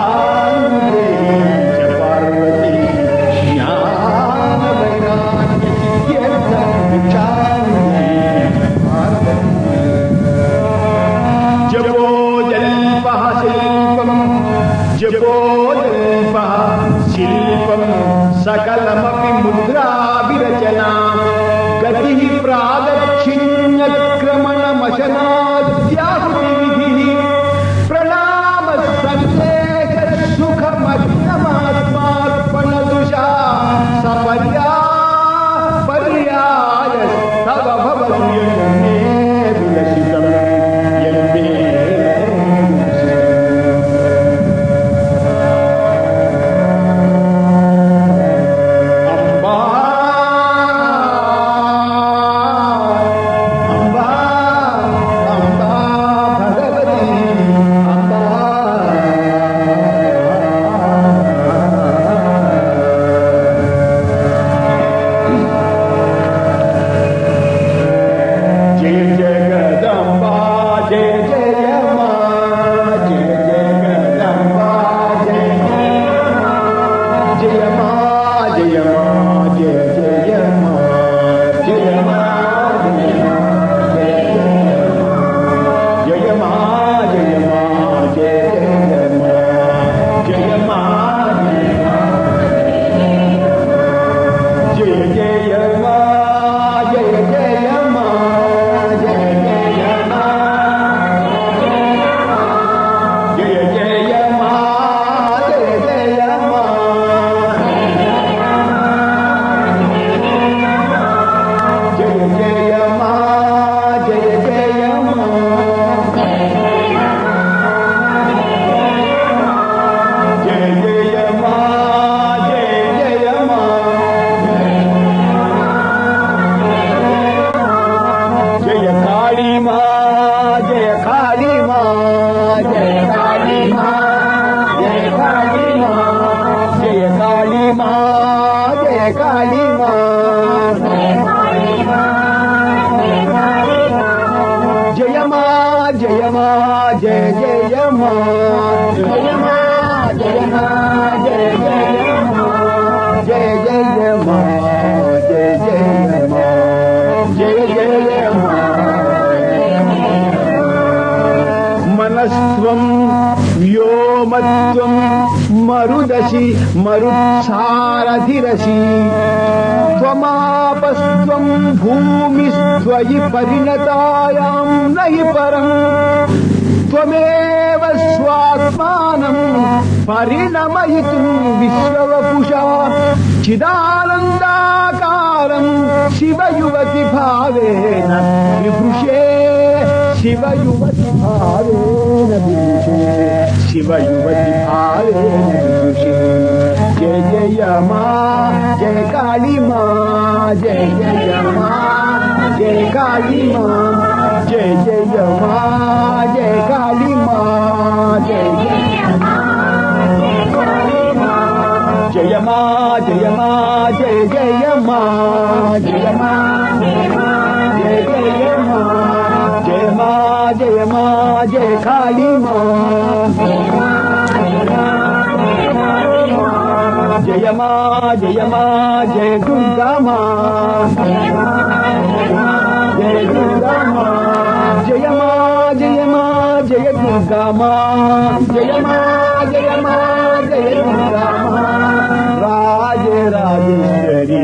Ah. జయ జయమా జయమా జయమా జయ జయమా జయ జయమా జయ జయమా జయ జయమా మనస్వం వ్యోమత్వం మరుదశి మరుత్సారధిరసి త్వమాపస్త్వం భూమిస్త్వయి పరిణతాయాం నహి పరం త్వమేవ స్వాత్మానం పరిణమయితుం విశ్వవపుషా చిదానందాకారం శివయువతి భావేన విభృషే శివయువతి భావేన విభృషే శివయువతి జయ జయమా జయ కాళీమా జయ జయమా జయ కాళీమా జయ జయమా జయ కాళీమా జయ జయమా జయమా జయ జయమా జయమా జయ మా జయ కాళీ మా జయ మా జయ మా జయ దుర్గా మా జయ దుర్గా మా జయ మా జయ మా జయ దుర్గా మా జయ మా జయ మా జయ దుర్గా మా రాజ Rajeshwari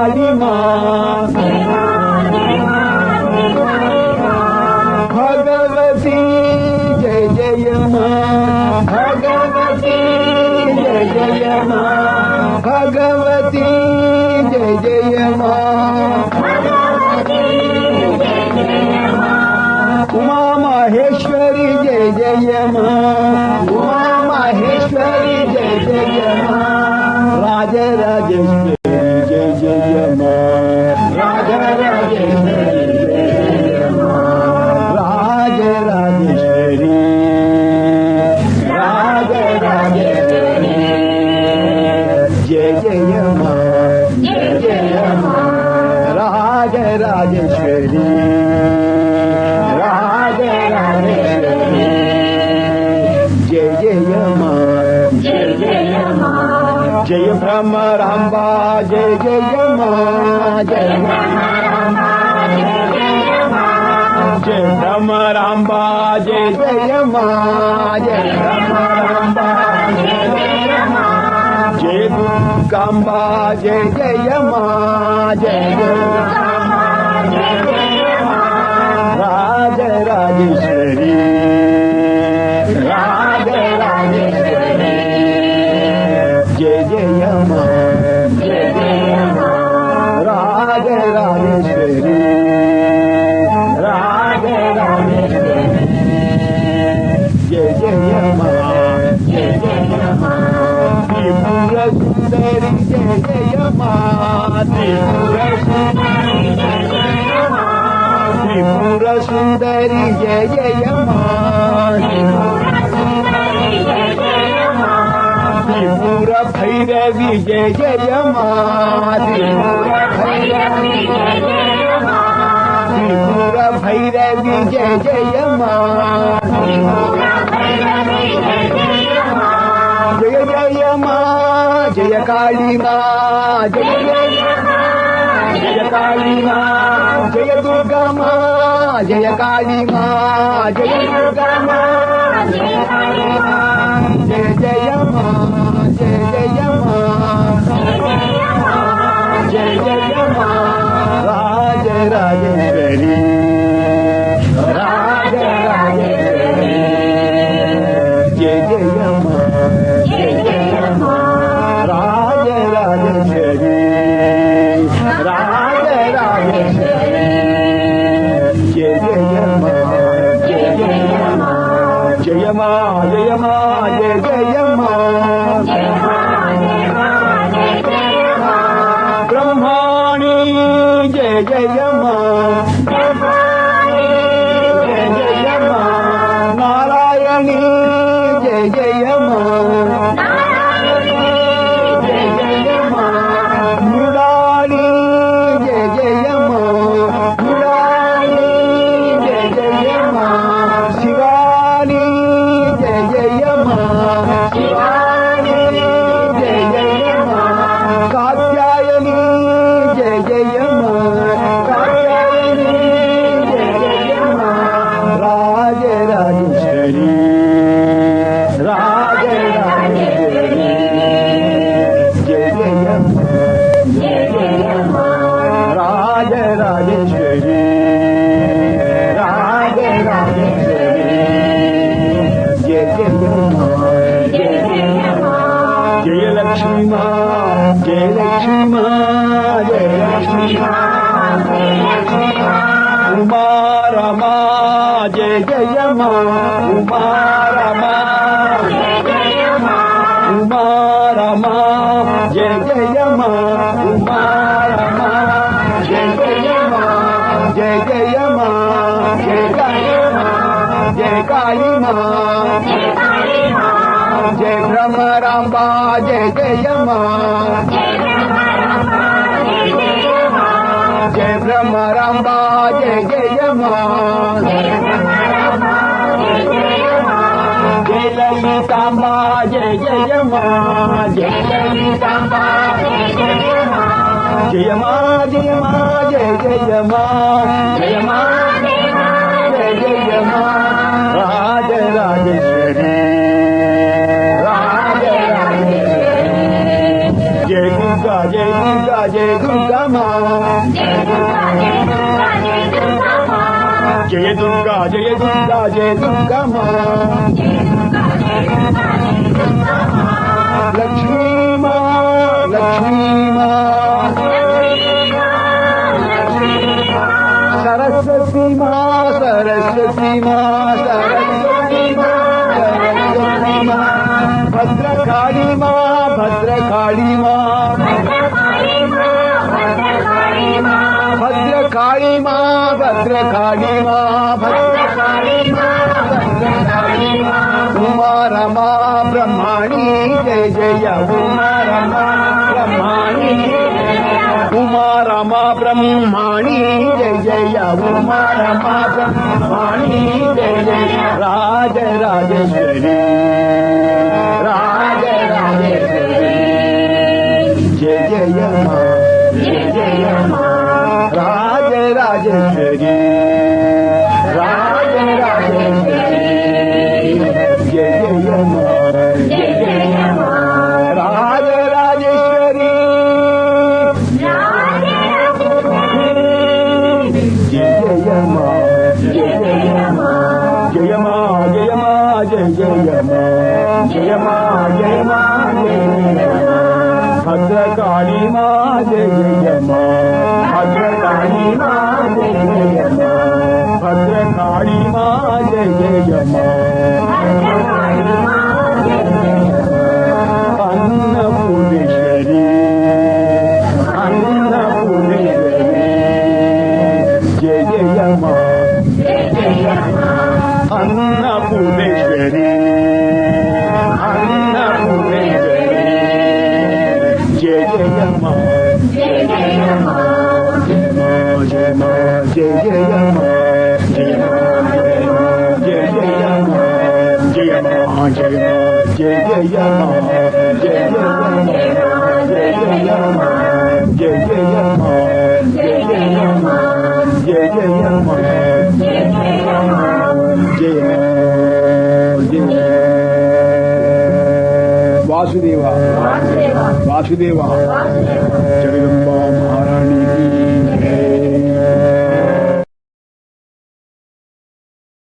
halima. Bhagavati Jai Jai Ma Bhagavati Jai Jai Ma Bhagavati Jai Jai Ma Uma Maheshwari Jai Jai Ma Uma Maheshwari Jai Jai Ma Raja Rajeshwari జయ భ్రమరాంబా జయ జయమా జయ భ్రమరాంబా జయ దుర్గాంబా జయ జయమా జయ రాజరాజేశ్వరి త్రిపుర భైరవి జయ జయమా త్రిపుర త్రిపుర భైరవి జయ జయమా జయ జయమా జయ కాళీమా జయ జయమా జయ కాళీమా జయ దుర్గా మా జయ కాళీమా జయ మా జయ జయమా జయ జయమా జయ జయమా రాజరాజేశ్వరి రాజరాజేశ్వరి జయ జయలక్ష్మీ మా జయలక్ష్మీ మా జయలక్ష్మీ ఉమారమా జయ జయమా. ఉమారమా ఉమారమా జయ జయమా. జయ జయమా జయ జయమా. జయ జయ జయ భ్రమరాంబా జయ జయమా జయ భ్రమరాంబా జయ జయమా జయ లలితాంబా జయ జయమా జయ లలితాంబా జయమా జయమా జయ జయమా జయమా జయ దుర్గా జయ దుర్గా జయ దుర్గా భద్రకాళి మా భద్రకాళి మా భద్రకాళి మా ఉమా రమా బ్రహ్మాణి జయ జయ ఉమా రమా బ్రహ్మాణి ఉమా ఉమా రమ బ్రహ్మాణి జయ జయ ఉమా రమ బ్రహ్మాణి జయ జయ రాజ రాజేశ్వరి రాజ రాజేశ్వరి జయ జయ మా జయ జయ మా రాజ రాజేశ్వరి రాజ రాజేశ్వరి జయ జయ మా జయ జయ మా రాజ రాజేశ్వరి జయ జయ మా జయ జయ మా జయమా జయమా జయ జయమా జయమా జయమా జయ భద్రకాళీ మా జయ జయమా భద్రకాళీ మా జయ జయమా భద్రకాళీ మా జయ జయమా అన్నపూర్ణేశ్వరి అన్నపూర్ణేశ్వరి జయ జయమా అన్నపూర్ణేశ్వరి வாசுதேவா. வாசுதேவா.